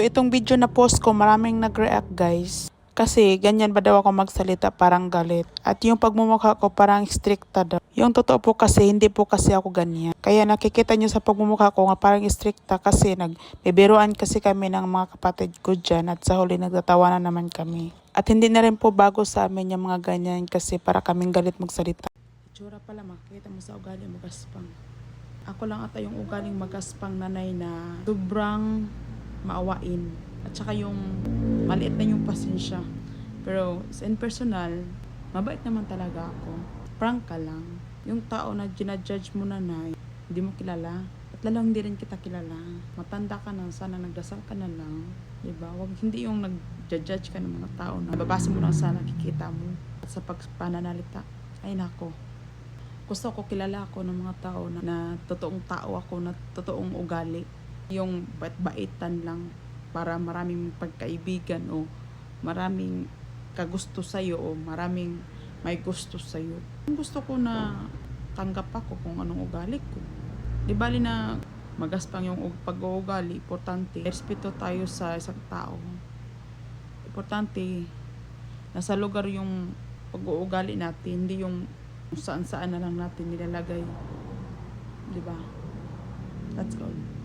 So itong video na post ko, maraming nag-react guys. Kasi ganyan ba daw ako magsalita parang galit. At yung pagmumukha ko parang stricta daw. Yung totoo po kasi hindi po kasi ako ganyan. Kaya nakikita nyo sa pagmumukha ko nga parang stricta kasi nagbibiruan kasi kami ng mga kapatid ko dyan at sa huli nagtatawanan naman kami. At hindi na rin po bago sa amin yung mga ganyan kasi para kaming galit magsalita. Itsura pala makikita mo sa ugali magaspang. Ako lang ata yung ugaling magaspang nanay na sobrang maawain. At saka yung maliit na yung pasensya. Pero in personal, mabait naman talaga ako. Prank ka lang. Yung tao na ginajudge mo nanay, hindi mo kilala. At lalang hindi rin kita kilala. Matanda ka na, sana nagdasal ka na lang. Diba? Wag, hindi yung nag-judge ka ng mga tao na babasa mo lang sa nakikita mo at sa pagpananalita. Ay nako, gusto ko kilala ako ng mga tao na, na totoong tao ako, na totoong ugali. Yung bait-baitan lang para maraming pagkaibigan o maraming kagusto sa'yo o maraming may gusto sa'yo. Gusto ko na tanggap ako kung anong ugali ko. Di bali na magaspang yung ug- pag-uugali, importante. Respeto tayo sa isang tao. Importante, nasa lugar yung pag-uugali natin, hindi yung kung saan saan na lang natin nilalagay. Di ba? That's all.